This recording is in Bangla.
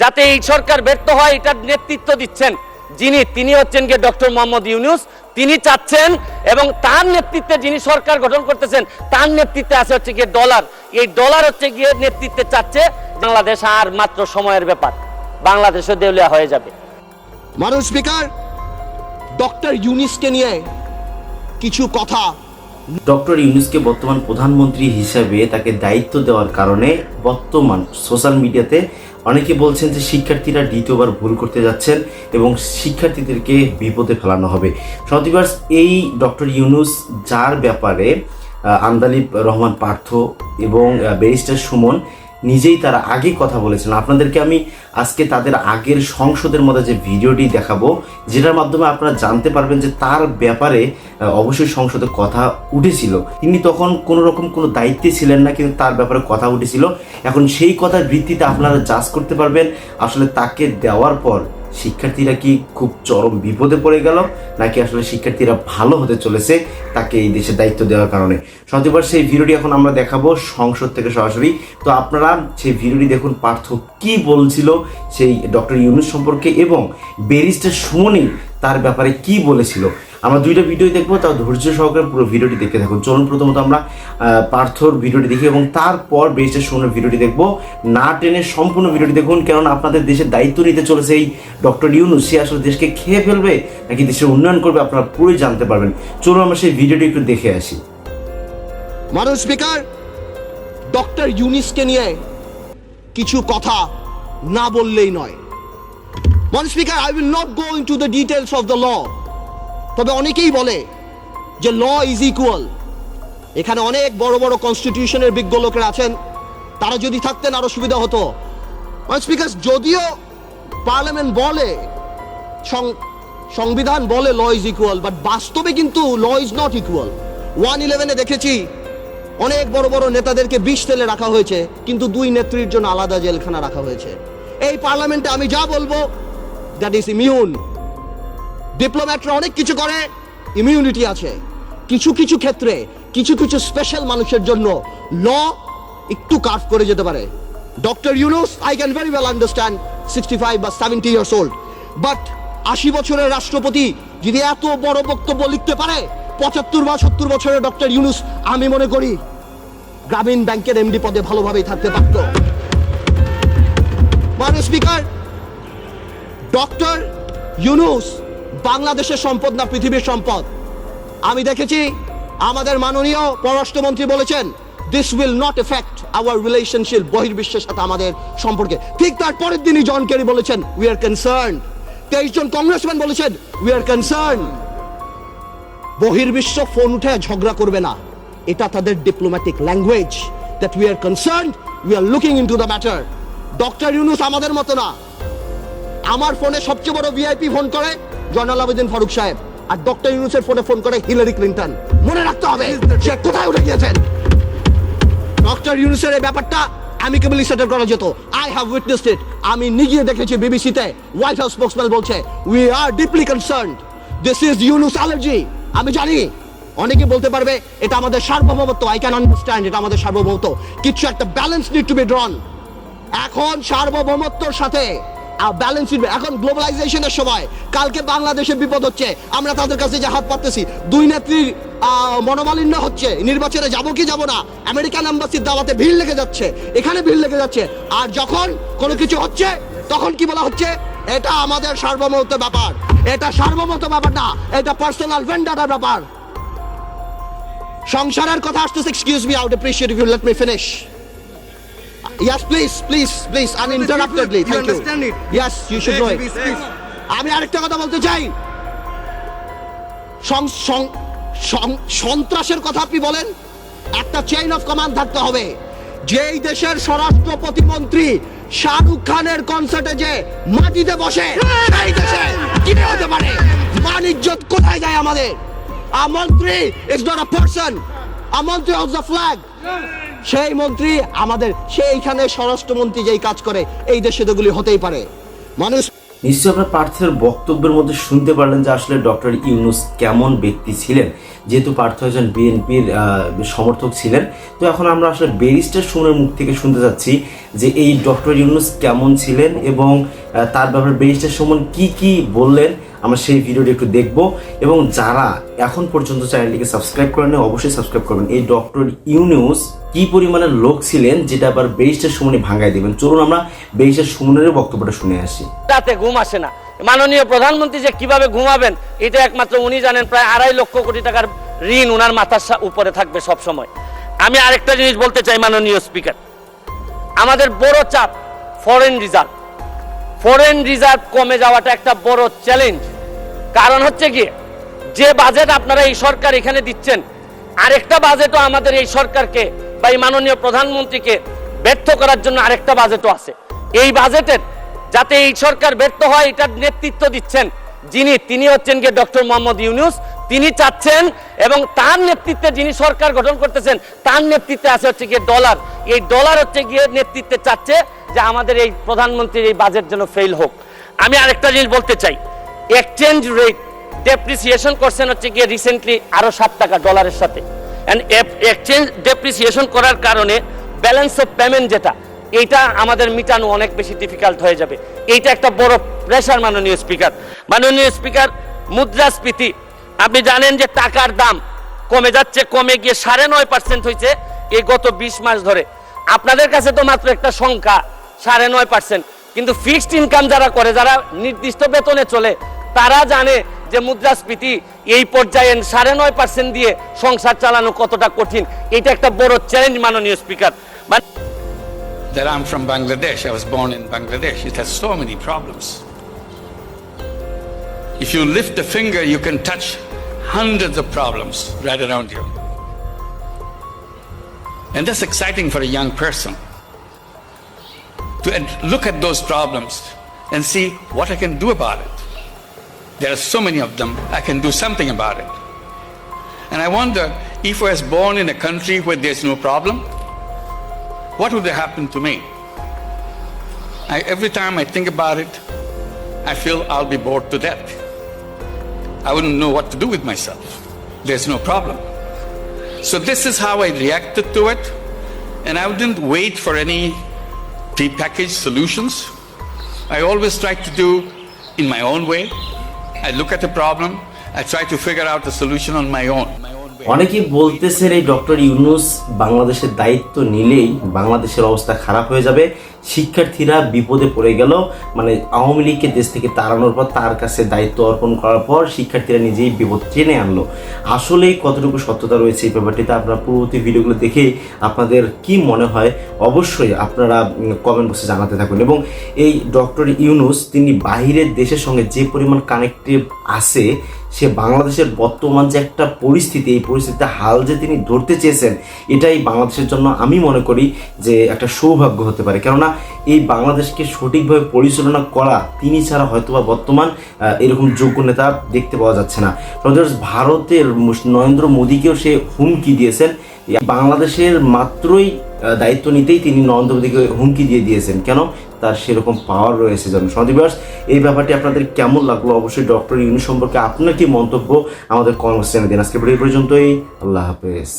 যাতে এই সরকার ব্যর্থ হয় এটার নেতৃত্ব দিচ্ছেন যিনি তিনি হচ্ছেন গিয়ে ডক্টর মোহাম্মদ ইউনুস। তিনি চাচ্ছেন এবং তার নেতৃত্বে যিনি সরকার গঠন করতেছেন তার নেতৃত্বে আছে হচ্ছে গিয়ে ডলার। এই ডলার হচ্ছে গিয়ে নেতৃত্বে চাচ্ছে বাংলাদেশ আর মাত্র সময়ের ব্যাপার। বাংলাদেশও দেউলিয়া হয়ে যাবে। মাননীয় স্পিকার ডক্টর ইউনিসকে নিয়ে কিছু কথা। ডক্টর ইউনুসকে বর্তমান প্রধানমন্ত্রী হিসাবে তাকে দায়িত্ব দেওয়ার কারণে বর্তমান সোশ্যাল মিডিয়াতে অনেকে বলছেন যে শিক্ষার্থীরা দ্বিতীয়বার ভুল করতে যাচ্ছেন এবং শিক্ষার্থীদেরকে বিপদে ফেলানো হবে। সতীবার্স এই ডক্টর ইউনুস যার ব্যাপারে আন্দালিব রহমান পার্থ এবং ব্যারিস্টার সুমন নিজেই তারা আগে কথা বলেছেন। আপনাদেরকে আমি আজকে তাদের আগের সংসদের মধ্যে যে ভিডিওটি দেখাবো, যেটার মাধ্যমে আপনারা জানতে পারবেন যে তার ব্যাপারে অবশ্যই সংসদে কথা উঠেছিল। তিনি তখন কোনো রকম কোনো দায়িত্বে ছিলেন না, কিন্তু তার ব্যাপারে কথা উঠেছিল। এখন সেই কথার ভিত্তিতে আপনারা জাজ করতে পারবেন। আসলে তাকে দেওয়ার পর শিক্ষার্থীরা কি খুব চরম বিপদে পড়ে গেল, নাকি আসলে শিক্ষার্থীরা ভালো হতে চলেছে তাকে এই দেশে দায়িত্ব দেওয়ার কারণে? সত্যিবার সেই ভিডিওটি এখন আমরা দেখাবো সংসদ থেকে সরাসরি। তো আপনারা সেই ভিডিওটি দেখুন, পার্থ কি বলছিল সেই ডক্টর ইউনুস সম্পর্কে এবং ব্যারিস্টার সুমনি তার ব্যাপারে কি বলেছিল? আমরা দুইটা ভিডিও দেখব, তাও ধৈর্য সহকারে পুরো ভিডিওটি দেখতে থাকুন। চলুন প্রথমত আমরা পার্থর ভিডিওটি দেখি এবং তারপর ব্যারিস্টার সুমনের ভিডিওটি দেখব। না টেনে সম্পূর্ণ ভিডিওটি দেখুন, কেননা আপনাদের দেশের দায়িত্ব নিতে চলেছে এই ডক্টর ইউনুস। সে আসলে দেশকে খেয়ে ফেলবে নাকি দেশের উন্নয়ন করবে, আপনারা পুরোই জানতে পারবেন। চলুন আমরা সেই ভিডিওটি একটু দেখে আসি। মাননীয় স্পিকার ডক্টর ইউনিসকে নিয়ে কিছু কথা না বললেই নয়। মাননীয় speaker I will not go into the details of the law তবে অনেকেই বলে যে ল ইজ ইকুয়াল। এখানে অনেক বড় বড় কনস্টিটিউশনের বিজ্ঞ লোকেরা আছেন। তারা যদি থাকতেন আরও সুবিধা হতো। স্পিকার, যদিও পার্লামেন্ট বলে সংবিধান বলে ল ইজ ইকুয়াল, বাট বাস্তবে কিন্তু law is not equal. One ইলেভেনে দেখেছি অনেক বড় বড় নেতাদেরকে বিষ তেলে রাখা হয়েছে, কিন্তু দুই নেত্রীর জন্য আলাদা জেলখানা রাখা হয়েছে। এই পার্লামেন্টে আমি যা বলব দ্যাট ইজ ইমিউন ডিপ্লোম্যাটরা অনেক কিছু করে ইমিউনিটি আছে। কিছু কিছু ক্ষেত্রে, কিছু কিছু স্পেশাল মানুষের জন্য ল একটু কার্ভ করে যেতে পারে। Doctor Yunus I can very well understand sixty five বা সেভেন্টি ইয়ার্স ওল্ড বাট আশি বছরের রাষ্ট্রপতি যদি এত বড় বক্তব্য লিখতে পারে, পঁচাত্তর বা সত্তর বছরের ডক্টর ইউনুস আমি মনে করি গ্রামীণ ব্যাংকের এমডি পদে ভালোভাবেই থাকতে পারত। মাননীয় স্পিকার ডক্টর ইউনুস বাংলাদেশের সম্পদ না পৃথিবীর সম্পদ? আমি দেখেছি আমাদের মাননীয় পররাষ্ট্রমন্ত্রী বলেছেন this will not effect our relationship বহির্বিশ্বের সাথে আমাদের সম্পর্কে। ঠিক তার পরের দিনই জন কেরি বলেছেন উই আর কনসার্ন তেইশ জন কংগ্রেসম্যান বলেছেন উই আর কনসার্ন বহির্বিশ্ব ফোন উঠে ঝগড়া করবে না। এটা তাদের diplomatic language that we are concern we are looking into the matter doctor Yunus আমাদের মতো না। আমার ফোনে সবচেয়ে বড় ভিআইপি ফোন করে জয়নাল আবেদিন ফারুক সাহেব আর ডক্টর ইউনুসের ফোনে ফোন করে হিলারি ক্লিন্টন। মনে রাখতে হবে, সে কোথায় উঠে গিয়েছেন? ডক্টর ইউনুসের এই ব্যাপারটা অ্যামিকেবলি সেটেল করা যেত। আই হ্যাভ উইটনেসড ইট আমি নিজে দেখেছি বিবিসিতে। হোয়াইট হাউস স্পোক্সম্যান বলছে we are deeply concern this is Yunus allergy আমি জানি। অনেকে বলতে পারবে, এটা আমাদের সার্বভৌমত্ব। আই ক্যান আন্ডারস্ট্যান্ড এটা আমাদের সার্বভৌমত্ব। কিছু একটা balance need to be drawn এখন সার্বভৌমত্বর সাথে ব্যালেন্স এখন গ্লোবালাইজেশনের সময়। কালকে বাংলাদেশের বিপদ হচ্ছে। আমরা তাদের কাছে যে হাত পাততেছি, দুই নেত্রীর মনোমালিন্য হচ্ছে। নির্বাচনে যাব কি যাব না, আমেরিকান এম্বাসির দাওয়াতে ভিড় লেগে যাচ্ছে। এখানে ভিড় লেগে যাচ্ছে। আর যখন কোনো কিছু হচ্ছে, তখন কি বলা হচ্ছে? এটা আমাদের সার্বভৌমত্ব ব্যাপার। এটা সার্বভৌমত্ব ব্যাপার না, এটা পার্সোনাল ভেন্ডাটার ব্যাপার। সংসারের কথা আসতেছে excuse me out if you let me finish Yes, please, please, please, uninterruptedly. You Thank you. understand it? Yes, you should know it. আমি আরেকটা কথা বলতে চাই সন্ত্রাসের কথা আপনি বলেন একটা চেইন অফ কমান্ড থাকতে হবে যেই দেশের স্বরাষ্ট্র প্রতিমন্ত্রী শাহরুখ খানের কনসার্টে যে মাটিতে বসে সেই দেশে কি হতে পারে মান ইজ্জত কোথায় যায় আমাদের আ মন্ত্রী is not a person a মন্ত্রী অফ দ্য ফ্ল্যাগ সেই মন্ত্রী আমাদের, সেইখানে স্বরাষ্ট্রমন্ত্রী যেই কাজ করে, এই দেশে তোগুলি হতেই পারে। মানুষ নিশ্চয়ই আপনার পার্থের বক্তব্যের মধ্যে শুনতে পারলেন যে আসলে ডক্টর ইউনুস কেমন ব্যক্তি ছিলেন। যেহেতু পার্থ একজন বিএনপির সমর্থক ছিলেন। তো এখন আমরা আসলে ব্যারিস্টার সুমনের মুখ থেকে শুনতে যাচ্ছি যে এই ডক্টর ইউনুস কেমন ছিলেন এবং তার ব্যাপারে ব্যারিস্টার সুমন কি কি বললেন আমরা সেই ভিডিওটি একটু দেখব। এবং যারা এখন পর্যন্ত চ্যানেলটিকে সাবস্ক্রাইব করেন অবশ্যই সাবস্ক্রাইব করবেন। এই ডক্টর ইউনিউস কি পরিমাণের লোক ছিলেন, যেটা আবার ব্যারিস্টার সুমনি ভাঙায় দিবেন? চলুন আমরা ব্যারিস্টার সুমনের বক্তব্যটা শুনে আসি। রাতে ঘুম আসে না। মাননীয় প্রধানমন্ত্রী যে কীভাবে ঘুমাবেন, এটা একমাত্র উনি জানেন, প্রায় আড়াই লক্ষ কোটি টাকার ঋণ উনার মাথার উপরে থাকবে সব সময় আমি আরেকটা জিনিস বলতে চাই, মাননীয় স্পিকার। আমাদের বড় চাপ ফরেন রিজার্ভ ফরেন রিজার্ভ কমে যাওয়াটা একটা বড় চ্যালেঞ্জ কারণ হচ্ছে কি, যে বাজেট আপনারা এই সরকার এখানে দিচ্ছেন, আরেকটা বাজেটও আমাদের এই সরকারকে বা এই মাননীয় প্রধানমন্ত্রীকে ব্যর্থ করার জন্য আরেকটা বাজেটও আছে। এই বাজেটের যাতে এই সরকার ব্যর্থ হয়, এটার নেতৃত্ব দিচ্ছেন যিনি, তিনি হচ্ছেন গিয়ে ডক্টর মোহাম্মদ ইউনুস। তিনি চাচ্ছেন এবং তার নেতৃত্বে যিনি সরকার গঠন করতেছেন, তার নেতৃত্বে আছে হচ্ছে গিয়ে ডলার এই ডলার হচ্ছে গিয়ে নেতৃত্বে চাচ্ছে যে আমাদের এই প্রধানমন্ত্রীর এই বাজেট যেন ফেল হোক। আমি আরেকটা জিনিস বলতে চাই। এক্সচেঞ্জ রেট ডেপ্রিসিয়েশন করছেন হচ্ছে গিয়ে রিসেন্টলি আরও সাত টাকা ডলারের সাথে। এক্সচেঞ্জ ডেপ্রিসিয়েশন করার কারণে ব্যালেন্স অফ পেমেন্ট যেটা, এইটা আমাদের মিটানো অনেক বেশি ডিফিকাল্ট হয়ে যাবে। এইটা একটা বড় প্রেশার মাননীয় স্পিকার মাননীয় স্পিকার মুদ্রাস্ফীতি, আপনি জানেন যে টাকার দাম কমে যাচ্ছে, কমে গিয়ে সাড়ে নয় পার্সেন্ট হয়েছে এই গত বিশ মাস ধরে। আপনাদের কাছে তো মাত্র একটা সংখ্যা, সাড়ে নয় পার্সেন্ট কিন্তু ফিক্সড ইনকাম যারা করে, যারা নির্দিষ্ট বেতনে চলে তারা জানে যে মুদ্রাস্ফীতি এই পর্যায়ে সাড়ে নয় পার্সেন্ট দিয়ে সংসার চালানো কতটা কঠিন এটা একটা বড় চ্যালেঞ্জ মাননীয় speaker that I'm from Bangladesh. I was born in Bangladesh. It has so many problems. If you lift a finger, you can touch hundreds of problems right around you. And that's exciting for a young person to look at those problems and see what I can do about it. There are so many of them, I can do something about it. And I wonder if I was born in a country where there's no problem, what would have happened to me? I, every time I think about it, I feel I'll be bored to death. I wouldn't know what to do with myself. There's no problem. So, this is how I reacted to it, and I didn't wait for any prepackaged solutions. I always try to do in my own way. I look at the problem, I try to figure out the solution on my own. অনেকেই বলতেছেন এই ডক্টর ইউনুস বাংলাদেশের দায়িত্ব নিলেই বাংলাদেশের অবস্থা খারাপ হয়ে যাবে। শিক্ষার্থীরা বিপদে পড়ে গেল। মানে আওয়ামী লীগকে দেশ থেকে তাড়ানোর পর তার কাছে দায়িত্ব অর্পণ করার পর শিক্ষার্থীরা নিজেই বিপদ টেনে আনলো। আসলেই কতটুকু সত্যতা রয়েছে এই ব্যাপারটিতে আপনারা পূর্ববর্তী ভিডিওগুলো দেখে আপনাদের কি মনে হয় অবশ্যই আপনারা কমেন্ট বক্সে জানাতে থাকুন। এবং এই ডক্টর ইউনুস, তিনি বাহিরের দেশের সঙ্গে যে পরিমাণ কানেক্টিভ আছে সে বাংলাদেশের বর্তমান যে একটা পরিস্থিতি, এই পরিস্থিতিতে হাল যে তিনি ধরতে চেয়েছেন, এটাই বাংলাদেশের জন্য আমি মনে করি যে একটা সৌভাগ্য হতে পারে। কেননা এই বাংলাদেশকে সঠিকভাবে পরিচালনা করা তিনি ছাড়া হয়তোবা বর্তমান এরকম যোগ্য নেতা দেখতে পাওয়া যাচ্ছে না। ভারতের নরেন্দ্র মোদীকেও সে হুমকি দিয়েছেন। বাংলাদেশের মাত্রই দায়িত্ব নিতেই তিনি নরেন্দ্র হুমকি দিয়ে দিয়েছেন। কেন? তার সেরকম পাওয়ার রয়েছে জন সন্দীবাস এই ব্যাপারটি আপনাদের কেমন লাগল? অবশ্যই ডক্টর ইউনি সম্পর্কে আপনার কি মন্তব্য আমাদের কর্মসূচি দিন। আজকে পর্যন্তই। আল্লাহ হাফেজ।